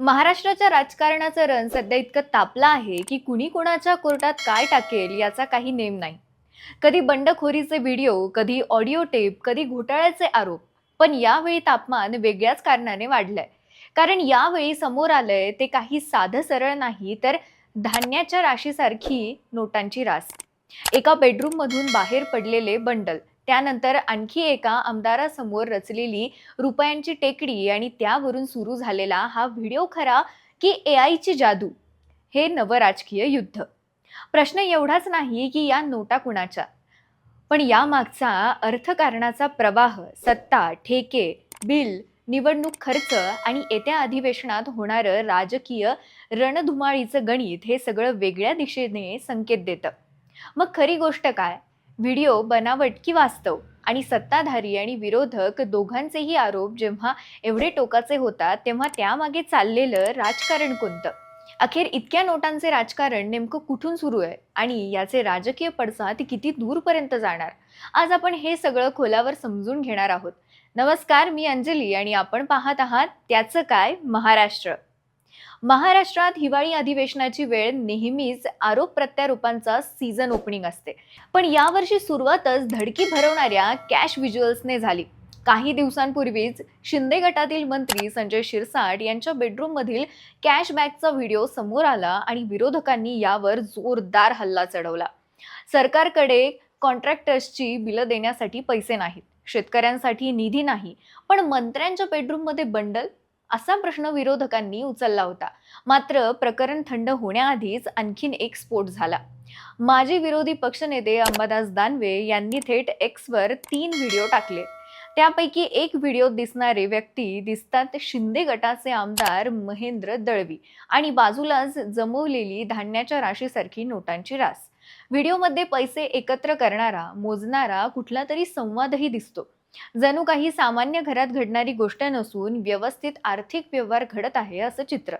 महाराष्ट्राच्या राजकारणाचं रण सध्या इतकं तापलं आहे की कुणी कुणाच्या कोर्टात काय टाकेल याचा काही नेम नाही. कधी बंडखोरीचे व्हिडिओ कधी ऑडिओ टेप कधी घोटाळ्याचे आरोप. पण यावेळी तापमान वेगळ्याच कारणाने वाढलंय. कारण यावेळी समोर आलंय ते काही साधं सरळ नाही तर धान्याच्या राशीसारखी नोटांची रास. एका बेडरूममधून बाहेर पडलेले बंडल. त्यानंतर आणखी एका आमदारासमोर रचलेली रुपयांची टेकडी आणि त्यावरून सुरू झालेला हा व्हिडिओ खरा की ए आयची जादू? हे नवराजकीय युद्ध. प्रश्न एवढाच नाही की या नोटा कुणाच्या? पण यामागचा अर्थकारणाचा प्रवाह सत्ता ठेके बिल निवडणूक खर्च आणि येत्या अधिवेशनात होणारं राजकीय रणधुमाळीचं गणित हे सगळं वेगळ्या दिशेने संकेत देतं. मग खरी गोष्ट काय? व्हिडिओ बनावट की वास्तव? आणि सत्ताधारी आणि विरोधक दोघांचेही आरोप जेव्हा एवढे टोकाचे होतात तेव्हा त्यामागे चाललेलं राजकारण कोणतं? अखेर इतक्या नोटांचे राजकारण नेमकं कुठून सुरू आहे? आणि याचे राजकीय पडसाद किती दूरपर्यंत जाणार? आज आपण हे सगळं खोलावर समजून घेणार आहोत. नमस्कार मी अंजली आणि आपण पाहत आहात त्याचं काय? महाराष्ट्र. महाराष्ट्रात हिवाळी अधिवेशनाची वेळ नेहमीच आरोप प्रत्यारोपांचा सीझन ओपनिंग असते. पण यावर्षी सुरुवातच धडकी भरवणाऱ्या कॅश व्हिज्युअल्सने झाली. काही दिवसांपूर्वीच शिंदे गटातील मंत्री संजय शिरसाट यांच्या बेडरूममधील कॅशबॅकचा व्हिडिओ समोर आला आणि विरोधकांनी यावर जोरदार हल्ला चढवला. सरकारकडे कॉन्ट्रॅक्टर्सची बिलं देण्यासाठी पैसे नाहीत. शेतकऱ्यांसाठी निधी नाही. पण मंत्र्यांच्या बेडरूममध्ये बंडल असा प्रश्न विरोधकांनी उचलला होता. मात्र प्रकरण थंड होण्याआधीच आणखीन एक स्फोट झाला. माजी विरोधी पक्षनेते अंबादास दानवे यांनी थेट एक्सवर तीन व्हिडिओ टाकले. त्यापैकी एक व्हिडिओ दिसणारे व्यक्ती दिसतात शिंदे गटाचे आमदार महेंद्र दळवी आणि बाजूलाच जमवलेली धान्याच्या राशीसारखी नोटांची रास. व्हिडिओमध्ये पैसे एकत्र करणारा मोजणारा कुठला तरी संवादही दिसतो. जणू काही सामान्य घरात घडणारी गोष्ट नसून व्यवस्थित आर्थिक व्यवहार घडत आहे असं चित्र.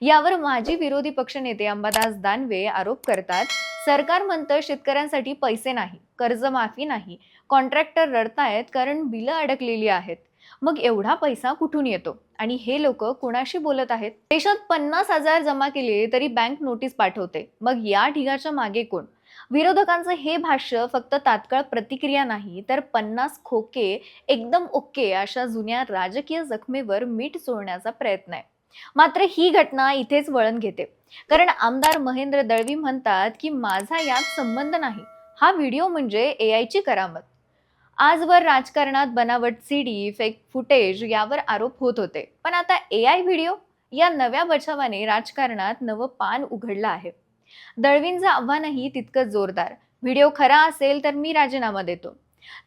यावर माजी विरोधी पक्षनेते अंबादास दानवे आरोप करतात सरकार म्हणतं शेतकऱ्यांसाठी पैसे नाही कर्जमाफी नाही कॉन्ट्रॅक्टर रडतायत कारण बिलं अडकलेली आहेत. मग एवढा पैसा कुठून येतो? आणि हे लोक कोणाशी बोलत आहेत? देशात पन्नास हजार जमा केले तरी बँक नोटीस पाठवते. मग या ढिगाच्या मागे कोण? विरोधकांचं हे भाष्य फक्त तात्काळ प्रतिक्रिया नाही तर पन्नास खोके एकदम ओके अशा जुन्या राजकीय जखमेवर मीठ चोळण्याचा प्रयत्न आहे. मात्र ही घटना इथेच वळण घेते. कारण आमदार महेंद्र दळवी म्हणतात की माझा यात संबंध नाही. हा व्हिडिओ म्हणजे ए आयची करामत. आजवर राजकारणात बनावट सीडी फेक फुटेज यावर आरोप होत होते. पण आता ए आय व्हिडिओ या नव्या बचावाने राजकारणात नवं पान उघडलं आहे. दळवींचं आव्हानही तितकंच जोरदार. व्हिडिओ खरा असेल तर मी राजीनामा देतो.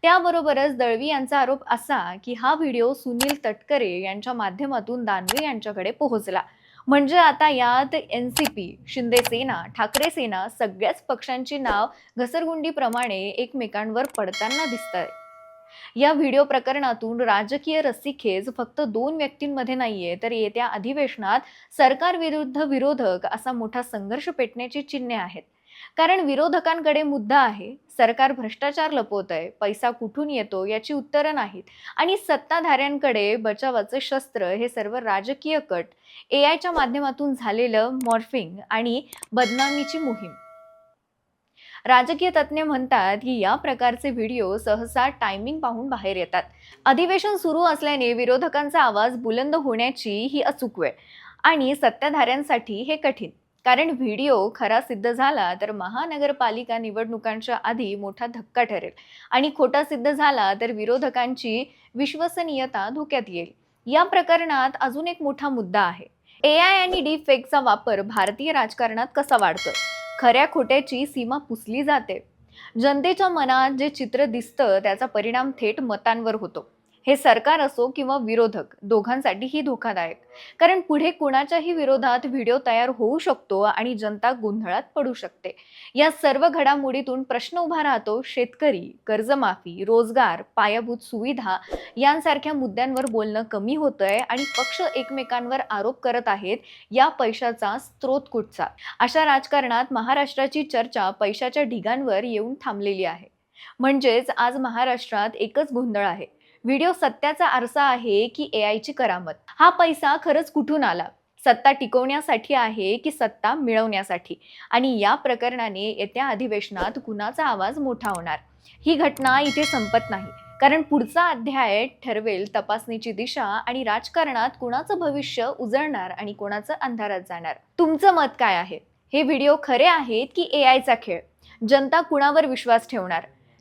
त्याबरोबरच दळवी यांचा आरोप असा की हा व्हिडिओ सुनील तटकरे यांच्या माध्यमातून दानवे यांच्याकडे पोहोचला. म्हणजे आता यात N C P Shinde Sena Thackeray Sena सगळ्याच पक्षांची नाव घसरगुंडीप्रमाणे एकमेकांवर पडताना दिसत आहे या व्हिडिओ प्रकरणातून राजकीय रस्सीखेच फक्त दोन व्यक्तींमध्ये नाहीये तर येत्या अधिवेशनात सरकार विरुद्ध विरोधक असा मोठा संघर्ष पेटण्याची चिन्हे आहेत. कारण विरोधकांकडे मुद्दा आहे सरकार भ्रष्टाचार लपवत आहे पैसा कुठून येतो याची उत्तरं नाहीत आणि सत्ताधाऱ्यांकडे बचावाचे शस्त्र हे सर्व राजकीय कट ए आयच्या माध्यमातून झालेलं मॉर्फिंग आणि बदनामीची मोहीम. राजकीय तज्ज्ञ म्हणतात की या प्रकारचे व्हिडिओ सहसा टायमिंग पाहून बाहेर येतात. अधिवेशन सुरू असल्याने विरोधकांचा आवाज बुलंद होण्याची ही अचूक वेळ. आणि सत्ताधाऱ्यांसाठी हे कठीण. कारण व्हिडिओ खरा सिद्ध झाला तर महानगरपालिका निवडणुकांच्या आधी मोठा धक्का ठरेल. आणि खोटा सिद्ध झाला तर विरोधकांची विश्वसनीयता धोक्यात येईल. या प्रकरणात अजून एक मोठा मुद्दा आहे. ए आय आणि डी फेकचा वापर भारतीय राजकारणात कसा वाढतोय? खऱ्या खोट्याची सीमा पुसली जाते. जनतेच्या मनात जे चित्र दिसतं त्याचा परिणाम थेट मतांवर होतो. हे सरकार असो किंवा विरोधक दोघांसाठीही धोकादायक. कारण पुढे कुणाच्याही विरोधात व्हिडिओ तयार होऊ शकतो आणि जनता गोंधळात पडू शकते. या सर्व घडामोडीतून प्रश्न उभा राहतो शेतकरी कर्जमाफी रोजगार पायाभूत सुविधा यांसारख्या मुद्द्यांवर बोलणं कमी होतंय आणि पक्ष एकमेकांवर आरोप करत आहेत या पैशाचा स्रोत कुठचा? अशा राजकारणात महाराष्ट्राची चर्चा पैशाच्या ढिगांवर येऊन थांबलेली आहे. म्हणजेच आज महाराष्ट्रात एकच गोंधळ आहे. व्हिडिओ सत्याचा आरसा आहे की ए आयची करामत. हा पैसा खरंच कुठून आला? सत्ता टिकवण्यासाठी आहे की सत्ता मिळवण्यासाठी? आणि या प्रकरणाने येत्या अधिवेशनात कुणाचा आवाज मोठा होणार? ही घटना इथे संपत नाही. कारण पुढचा अध्याय ठरवेल तपासणीची दिशा आणि राजकारणात कुणाचं भविष्य उजळणार आणि कोणाचं अंधारात जाणार. तुमचं मत काय आहे? हे व्हिडिओ खरे आहेत की ए आयचा खेळ? जनता कुणावर विश्वास ठेवणार?